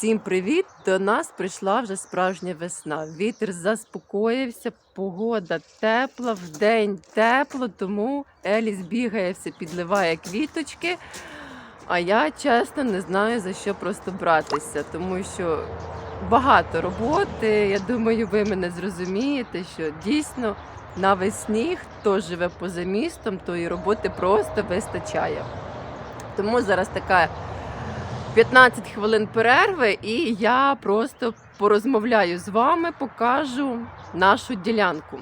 Всім привіт! До нас прийшла вже справжня весна. Вітер заспокоївся, погода тепла, вдень тепло, тому Еліс бігає, все підливає квіточки. А я чесно не знаю за що просто братися, тому що багато роботи. Я думаю, ви мене зрозумієте, що дійсно навесні, хто живе поза містом, то і роботи просто вистачає. Тому зараз така 15 хвилин перерви, і я просто порозмовляю з вами, покажу нашу ділянку.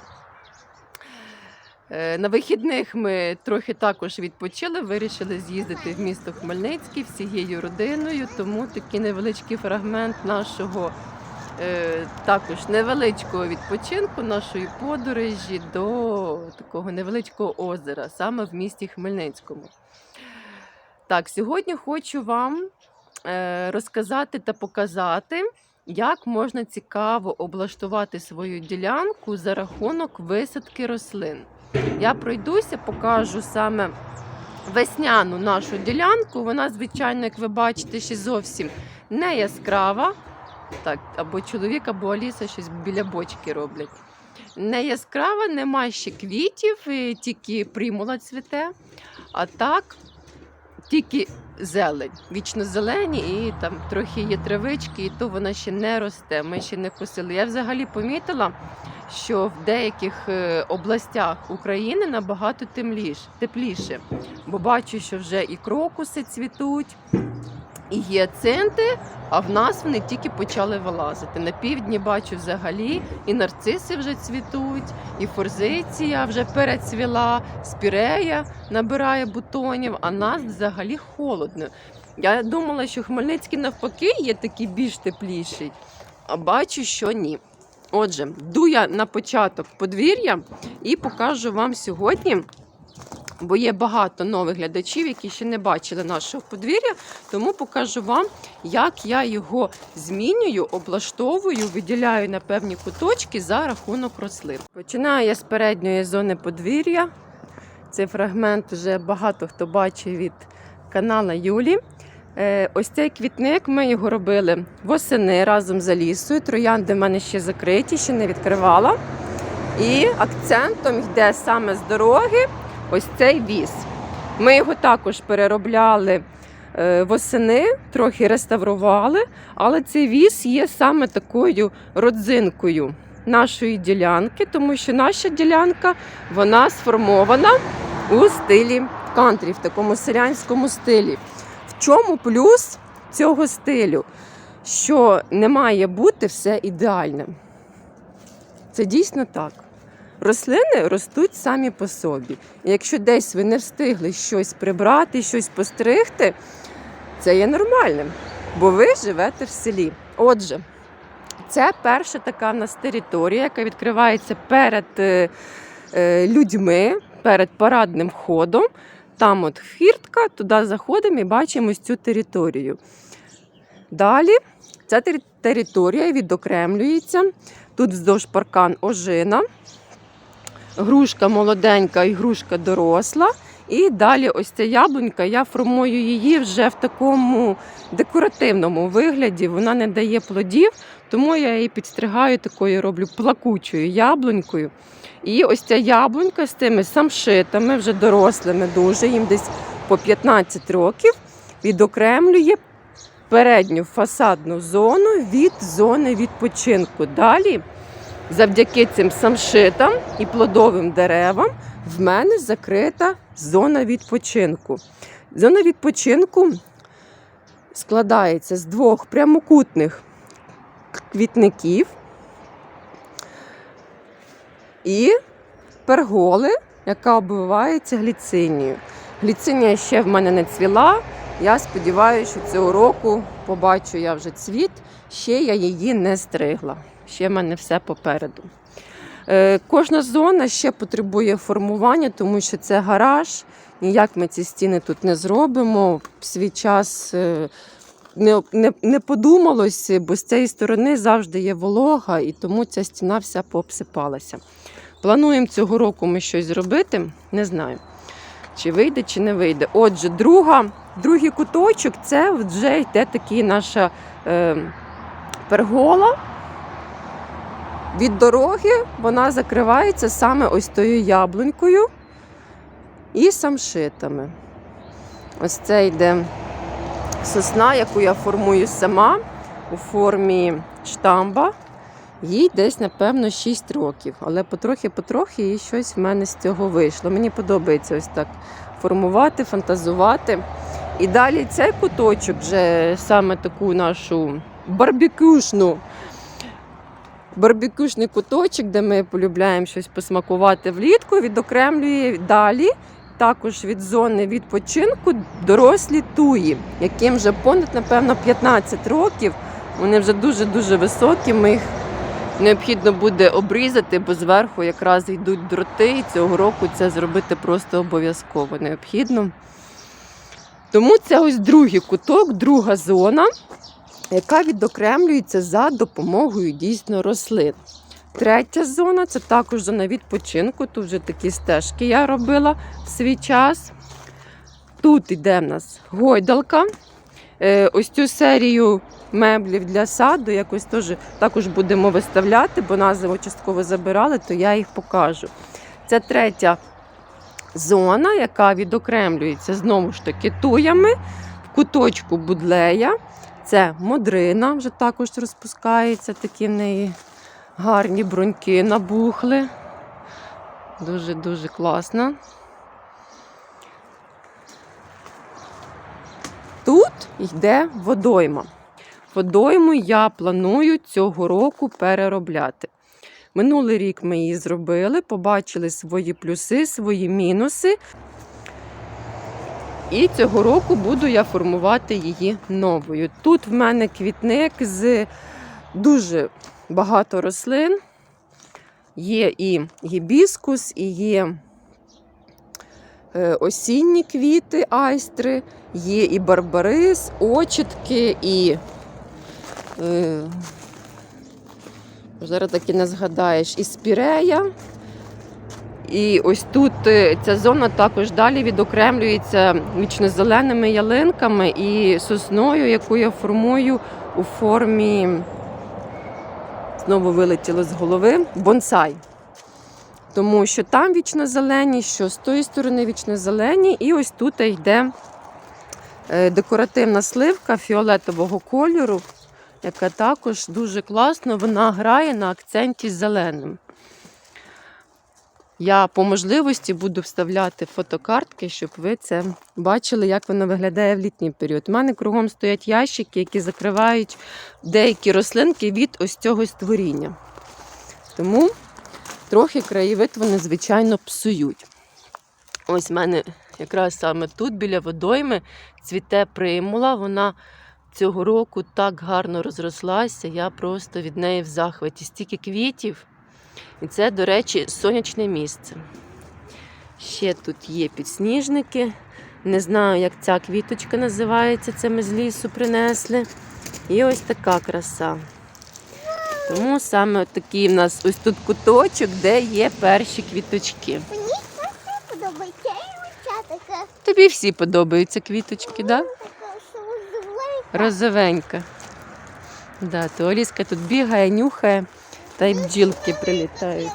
Е, На вихідних ми трохи також відпочили, вирішили з'їздити в місто Хмельницький всією родиною, тому такий невеличкий фрагмент нашого е, також невеличкого відпочинку, нашої подорожі до такого невеличкого озера, саме в місті Хмельницькому. Так, сьогодні хочу вам розказати та показати, як можна цікаво облаштувати свою ділянку за рахунок висадки рослин. Я пройдуся, покажу саме весняну нашу ділянку. Вона, звичайно, як ви бачите, ще зовсім не яскрава. Так, або чоловік, або Аліса щось біля бочки роблять. Не яскрава, нема ще квітів, тільки примула цвіте. А так, тільки зелень, вічно зелені, і там трохи є травички, і то вона ще не росте. Ми ще не косили. Я взагалі помітила, що в деяких е, областях України набагато темліш, тепліше, бо бачу, що вже і крокуси цвітуть, і гіацинти, а в нас вони тільки почали вилазити. На півдні бачу взагалі і нарциси вже цвітуть, і форзиція вже перецвіла, спірея набирає бутонів, а нас взагалі холодно. Я думала, що Хмельницький навпаки є такий більш тепліший, а бачу, що ні. Отже, йду я на початок подвір'я і покажу вам сьогодні, бо є багато нових глядачів, які ще не бачили нашого подвір'я, тому покажу вам, як я його змінюю, облаштовую, виділяю на певні куточки за рахунок рослин. Починаю я з передньої зони подвір'я. Цей фрагмент вже багато хто бачив від канала Юлі. Е, Ось цей квітник ми його робили восени разом з Алісою. Троянди в мене ще закриті, ще не відкривала. І акцентом йде саме з дороги ось цей віз. Ми його також переробляли е, восени, трохи реставрували, але цей віз є саме такою родзинкою нашої ділянки, тому що наша ділянка вона сформована у стилі кантрі, в такому селянському стилі. В чому плюс цього стилю? Що не має бути все ідеальним. Це дійсно так. Рослини ростуть самі по собі. І якщо десь ви не встигли щось прибрати, щось постригти, це є нормальним, бо ви живете в селі. Отже, це перша така в нас територія, яка відкривається перед е, е, людьми, перед парадним входом. Там от хвіртка, туди заходимо і бачимо цю територію. Далі ця територія відокремлюється. Тут вздовж паркан ожина, грушка молоденька і грушка доросла. І далі ось ця яблунька, я формую її вже в такому декоративному вигляді. Вона не дає плодів, тому я її підстригаю такою, роблю плакучою яблунькою. І ось ця яблунька з тими самшитами, вже дорослими дуже, їм десь по 15 років, відокремлює передню фасадну зону від зони відпочинку. Далі, завдяки цим самшитам і плодовим деревам, в мене закрита зона відпочинку. Зона відпочинку складається з двох прямокутних квітників і перголи, яка обвивається гліцинією. Гліцинія ще в мене не цвіла. Я сподіваюся, що цього року побачу я вже цвіт. Ще я її не стригла. Ще в мене все попереду. Е, Кожна зона ще потребує формування, тому що це гараж. Ніяк ми ці стіни тут не зробимо. В свій час е, не, не, не подумалось, бо з цієї сторони завжди є волога, і тому ця стіна вся пообсипалася. Плануємо цього року ми щось зробити, не знаю, чи вийде, чи не вийде. Отже, друга Другий куточок це вже йде такий наша е, пергола. Від дороги вона закривається саме ось тою яблунькою і самшитами. Ось це йде сосна, яку я формую сама у формі штамба. Їй десь, напевно, 6 років, але потрохи-потрохи і щось в мене з цього вийшло. Мені подобається ось так формувати, фантазувати. І далі цей куточок, вже саме таку нашу барбекюшну. Барбекюшний куточок, де ми полюбляємо щось посмакувати влітку, відокремлює далі також від зони відпочинку дорослі туї, яким вже понад, напевно, 15 років. Вони вже дуже-дуже високі. Ми їх необхідно буде обрізати, бо зверху якраз йдуть дроти, і цього року це зробити просто обов'язково необхідно. Тому це ось другий куток, друга зона, яка відокремлюється за допомогою дійсно рослин. Третя зона це також зона відпочинку. Тут вже такі стежки я робила в свій час. Тут йде в нас гойдалка. Е, Ось цю серію меблів для саду якось теж також будемо виставляти, бо назви частково забирали, то я їх покажу. Це третя зона, яка відокремлюється знову ж таки туями в куточку будлея. Це модрина, вже також розпускається, такі в неї гарні бруньки набухли. Дуже-дуже класно. Тут йде водойма. Водойму я планую цього року переробляти. Минулий рік ми її зробили, побачили свої плюси, свої мінуси. І цього року буду я формувати її новою. Тут в мене квітник з дуже багато рослин. Є і гібіскус, і є е, осінні квіти, айстри, є і барбарис, очітки, і е, зараз таки не згадаєш, і спірея. І ось тут е, ця зона також далі відокремлюється вічнозеленими ялинками і сосною, яку я формую у формі, знову вилетіло з голови, бонсай. Тому що там вічнозелені, що з тої сторони вічнозелені, і ось тут йде е, декоративна сливка фіолетового кольору, яка також дуже класно вона грає на акценті зеленим. Я по можливості буду вставляти фотокартки, щоб ви це бачили, як воно виглядає в літній період. У мене кругом стоять ящики, які закривають деякі рослинки від ось цього створіння. Тому трохи краєвид вони, звичайно, псують. Ось в мене якраз саме тут, біля водойми, цвіте примула. Вона цього року так гарно розрослася. Я просто від неї в захваті. Стільки квітів. І це, до речі, сонячне місце. Ще тут є підсніжники. Не знаю, як ця квіточка називається, це ми з лісу принесли. І ось така краса. Тому саме такий в нас ось тут куточок, де є перші квіточки. Мені це подобається. І оця така. Тобі всі подобаються квіточки, так? Да? Розовенька. Да, то Аліска тут бігає, нюхає, та й бджілки прилітають.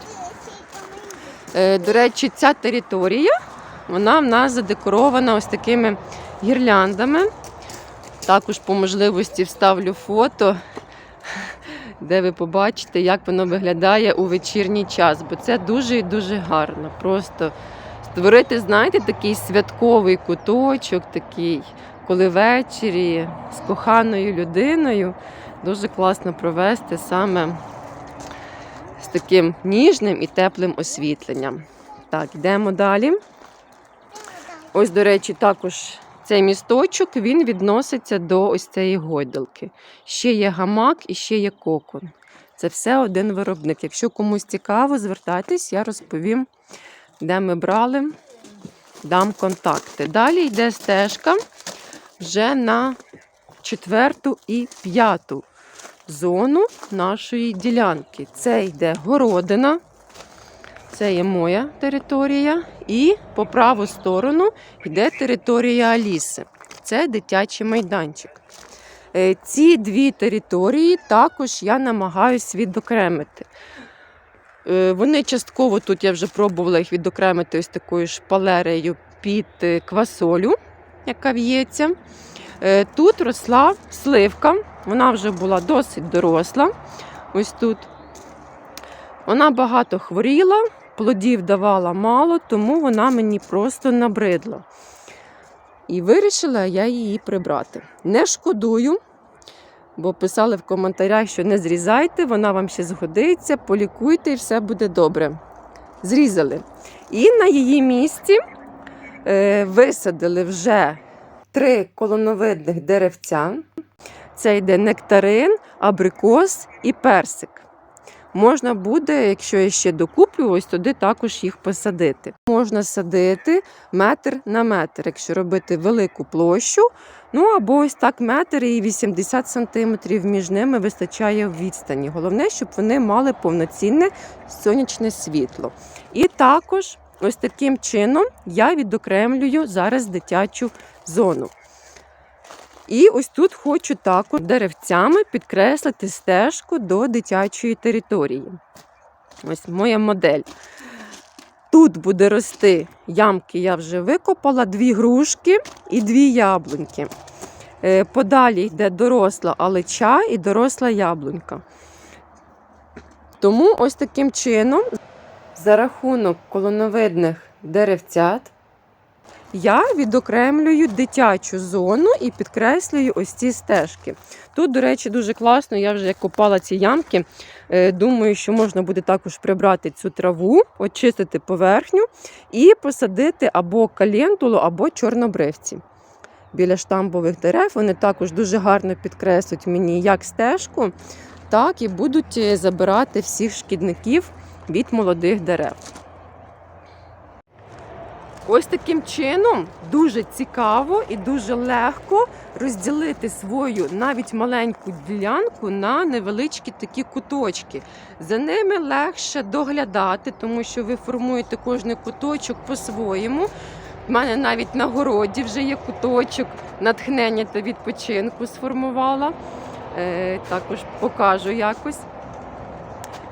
Е, До речі, ця територія, вона в нас задекорована ось такими гірляндами. Також по можливості вставлю фото, де ви побачите, як воно виглядає у вечірній час, бо це дуже і дуже гарно. Просто створити, знаєте, такий святковий куточок, такий, коли ввечері з коханою людиною дуже класно провести саме з таким ніжним і теплим освітленням. Так, йдемо далі. Ось, до речі, також цей місточок він відноситься до ось цієї гойдалки. Ще є гамак і ще є кокон. Це все один виробник. Якщо комусь цікаво, звертайтесь, я розповім, де ми брали, дам контакти. Далі йде стежка вже на четверту і п'яту зону нашої ділянки. Це йде городина, це є моя територія, і по праву сторону йде територія Аліси. це дитячий майданчик. Е, Ці дві території також я намагаюсь відокремити. Е, Вони частково тут я вже пробувала їх відокремити ось такою шпалерею під е, квасолю, яка в'ється. Тут росла сливка, вона вже була досить доросла. Ось тут. Вона багато хворіла, плодів давала мало, тому вона мені просто набридла. І вирішила я її прибрати. Не шкодую, бо писали в коментарях, що не зрізайте, вона вам ще згодиться, полікуйте і все буде добре. Зрізали. І на її місці е, висадили вже три колоновидних деревця. Це йде нектарин, абрикос і персик. Можна буде, якщо я ще докуплю, ось туди також їх посадити. Можна садити метр на метр, якщо робити велику площу. Ну або ось так метр і 80 сантиметрів між ними вистачає в відстані. Головне, щоб вони мали повноцінне сонячне світло. І також ось таким чином я відокремлюю зараз дитячу зону. І ось тут хочу також деревцями підкреслити стежку до дитячої території. Ось моя модель. Тут буде рости ямки, я вже викопала, дві грушки і дві яблуньки. Е, Подалі йде доросла алеча і доросла яблунька. Тому ось таким чином, за рахунок колоновидних деревцят, я відокремлюю дитячу зону і підкреслюю ось ці стежки. Тут, до речі, дуже класно. Я вже копала ці ямки. е, Думаю, що можна буде також прибрати цю траву, очистити поверхню і посадити або календулу, або чорнобривці. Біля штамбових дерев вони також дуже гарно підкреслюють мені як стежку, так і будуть е, забирати всіх шкідників від молодих дерев. Ось таким чином дуже цікаво і дуже легко розділити свою навіть маленьку ділянку на невеличкі такі куточки. За ними легше доглядати, тому що ви формуєте кожний куточок по-своєму. У мене навіть на городі вже є куточок натхнення та відпочинку сформувала. Е, також покажу якось.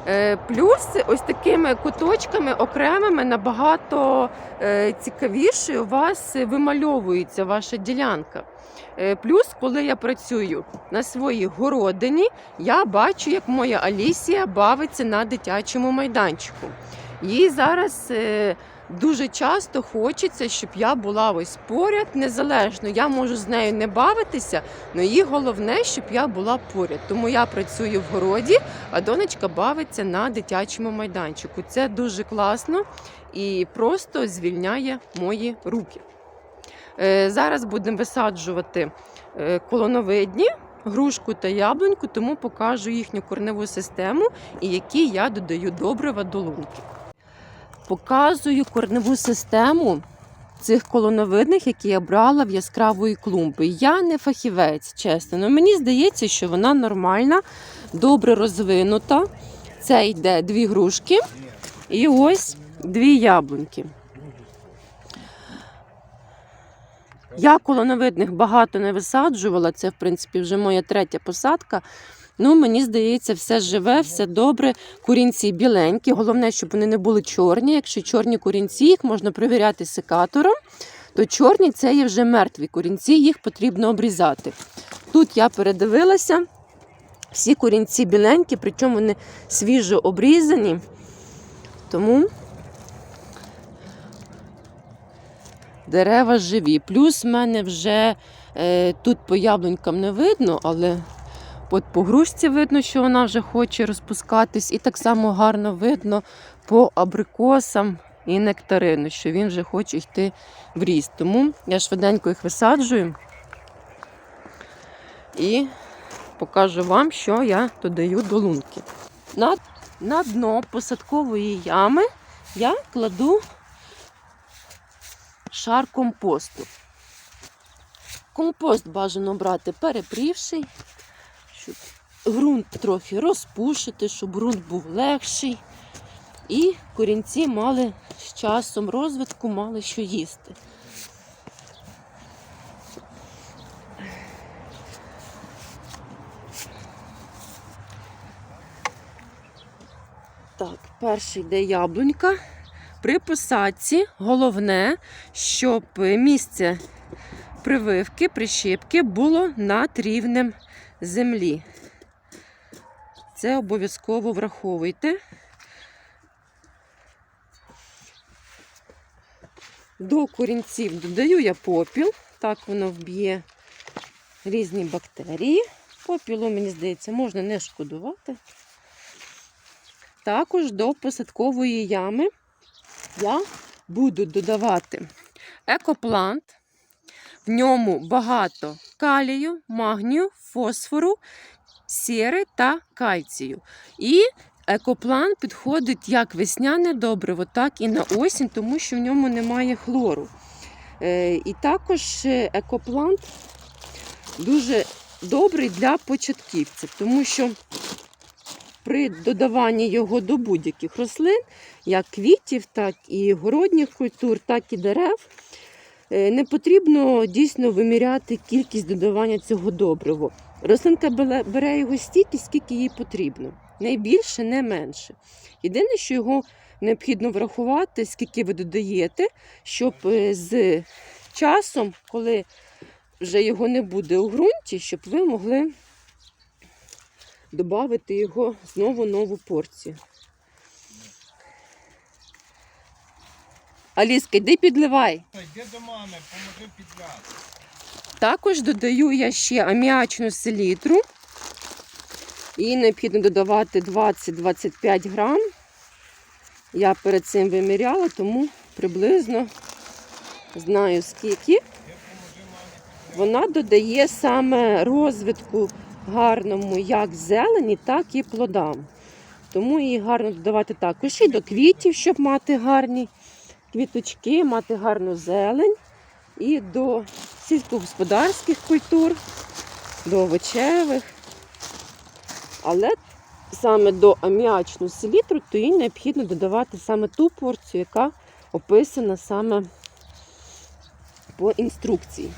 Е, Плюс ось такими куточками окремими набагато е, цікавіше у вас вимальовується ваша ділянка. Е, Плюс, коли я працюю на своїй городині, я бачу, як моя Алісія бавиться на дитячому майданчику. Їй зараз дуже часто хочеться, щоб я була ось поряд, незалежно. Я можу з нею не бавитися, але їй головне, щоб я була поряд. Тому я працюю в городі, а донечка бавиться на дитячому майданчику. Це дуже класно і просто звільняє мої руки. Е, Зараз будемо висаджувати е, колоновидні, грушку та яблуньку, тому покажу їхню корневу систему і які я додаю добрива до лунки. Показую корневу систему цих колоновидних, які я брала в яскравої клумби. Я не фахівець, чесно. але мені здається, що вона нормальна, добре розвинута. Це йде дві грушки і ось дві яблуньки. Я колоновидних багато не висаджувала. Це, в принципі, вже моя третя посадка. Ну, мені здається, все живе, все добре. Курінці біленькі. Головне, щоб вони не були чорні. Якщо чорні курінці, їх можна перевіряти секатором, то чорні це є вже мертві курінці, їх потрібно обрізати. Тут я передивилася. Всі курінці біленькі, причому вони свіжо обрізані. Тому дерева живі. Плюс в мене вже е, тут по яблунькам не видно, але от по грушці видно, що вона вже хоче розпускатись. І так само гарно видно по абрикосам і нектарину, що він вже хоче йти в ріст. Тому я швиденько їх висаджую і покажу вам, що я додаю до лунки. На, на дно посадкової ями я кладу шар компосту. Компост бажано брати перепрівший, щоб ґрунт трохи розпушити, щоб ґрунт був легший. І корінці мали з часом розвитку, мали що їсти. Так, перший йде яблунька. При посадці головне, щоб місце прививки, прищепки було над рівнем землі. Це обов'язково враховуйте. До корінців додаю я попіл, так воно вб'є різні бактерії. Попілу, мені здається, можна не шкодувати. Також до посадкової ями я буду додавати екоплант. В ньому багато калію, магнію, фосфору, сіри та кальцію. І екоплан підходить як весняне добриво, так і на осінь, тому що в ньому немає хлору. Е, І також екоплант дуже добрий для початківців, тому що при додаванні його до будь-яких рослин, як квітів, так і городніх культур, так і дерев, не потрібно дійсно виміряти кількість додавання цього добрива. Рослинка бере- його стільки, скільки їй потрібно. Не більше, не менше. Єдине, що його необхідно врахувати, скільки ви додаєте, щоб е, з часом, коли вже його не буде у ґрунті, щоб ви могли додати його знову нову порцію. Аліска, йди підливай. Йди до мами, поможи підляти. Також додаю я ще аміачну селітру. Її необхідно додавати 20-25 грам. Я перед цим виміряла, тому приблизно знаю скільки. Вона додає саме розвитку гарному як зелені, так і плодам. Тому її гарно додавати також і до квітів, щоб мати гарні квіточки, мати гарну зелень. І до сільськогосподарських культур, до овочевих. Але саме до аміачну селітру, то їй необхідно додавати саме ту порцію, яка описана саме по інструкції.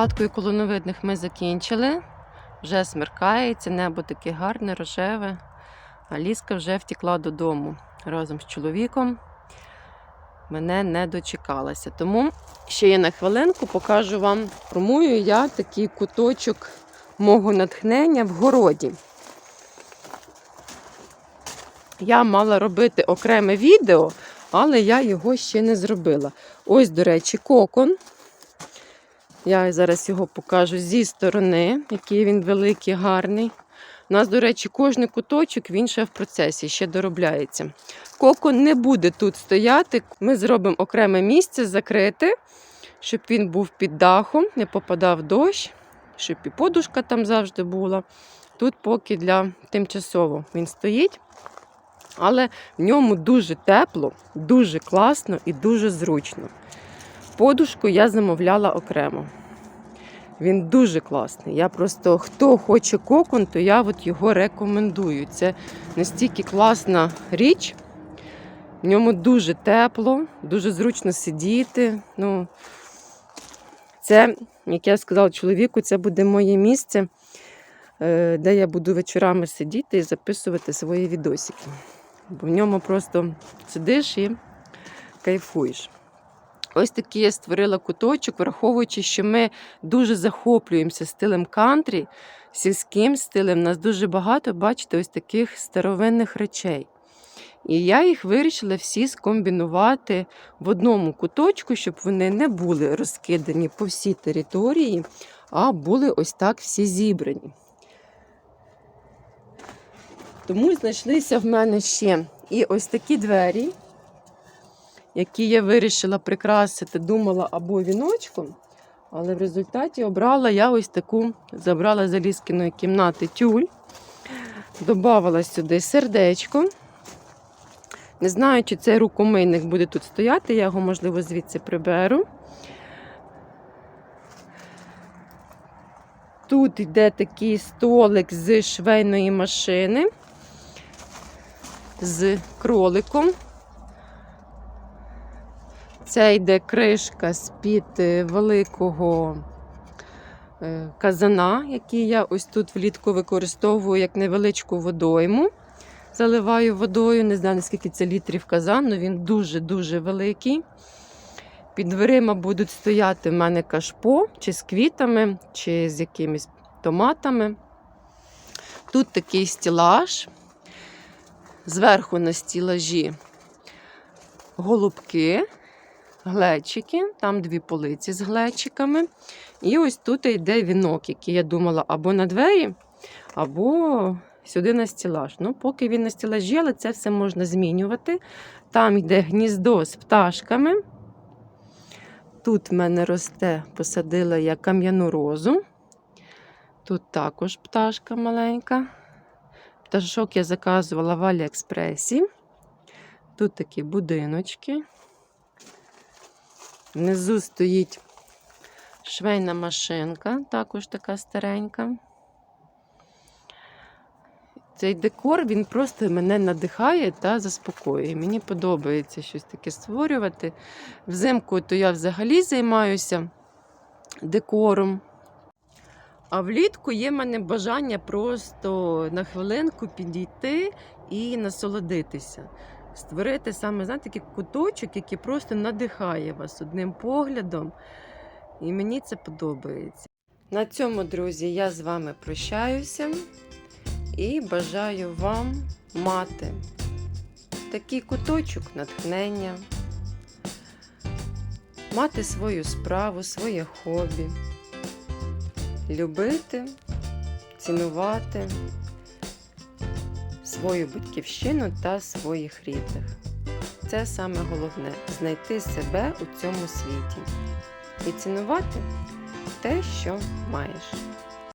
Посадкою колоновидних ми закінчили. Вже смеркається, небо таке гарне, рожеве. А ліска вже втекла додому разом з чоловіком. Мене не дочекалася. Тому ще я на хвилинку покажу вам, формую я такий куточок мого натхнення в городі. Я мала робити окреме відео, але я його ще не зробила. Ось, до речі, кокон. Я зараз його покажу зі сторони, який він великий, гарний. У нас, до речі, кожний куточок він ще в процесі, ще доробляється. Кокон не буде тут стояти. Ми зробимо окреме місце закрите, щоб він був під дахом, не попадав дощ, щоб і подушка там завжди була. Тут поки для тимчасово він стоїть. Але в ньому дуже тепло, дуже класно і дуже зручно. Подушку я замовляла окремо. Він дуже класний. Я просто хто хоче кокон, то я от його рекомендую. Це настільки класна річ. В ньому дуже тепло, дуже зручно сидіти. Ну, це, як я сказала чоловіку, це буде моє місце, е, де я буду вечорами сидіти і записувати свої відосики. Бо в ньому просто сидиш і кайфуєш. Ось такий я створила куточок, враховуючи, що ми дуже захоплюємося стилем кантрі, сільським стилем. У нас дуже багато, бачите, ось таких старовинних речей. І я їх вирішила всі скомбінувати в одному куточку, щоб вони не були розкидані по всій території, а були ось так всі зібрані. Тому знайшлися в мене ще і ось такі двері які я вирішила прикрасити, думала або віночком, але в результаті обрала я ось таку, забрала з Аліскиної кімнати тюль, додавала сюди сердечко. Не знаю, чи цей рукомийник буде тут стояти, я його, можливо, звідси приберу. Тут йде такий столик з швейної машини, з кроликом. Це йде кришка з-під е, великого е, казана, який я ось тут влітку використовую як невеличку водойму. Заливаю водою, не знаю, наскільки це літрів казан, але він дуже-дуже великий. Під дверима будуть стояти в мене кашпо, чи з квітами, чи з якимись томатами. Тут такий стілаж. Зверху на стілажі голубки, глечики, там дві полиці з глечиками. І ось тут йде вінок, який я думала або на двері, або сюди на стілаж. Ну, поки він на стілажі, але це все можна змінювати. Там йде гніздо з пташками. Тут в мене росте, посадила я кам'яну розу. Тут також пташка маленька. Пташок я заказувала в Аліекспресі. Тут такі будиночки. Внизу стоїть швейна машинка, також така старенька. Цей декор він просто мене надихає та заспокоює. Мені подобається щось таке створювати. Взимку то я взагалі займаюся декором. А влітку є в мене бажання просто на хвилинку підійти і насолодитися. Створити саме, знаєте, такий куточок, який просто надихає вас одним поглядом. І мені це подобається. На цьому, друзі, я з вами прощаюся і бажаю вам мати такий куточок натхнення, мати свою справу, своє хобі, любити, цінувати свою батьківщину та своїх рідних. Це саме головне знайти себе у цьому світі і цінувати те, що маєш.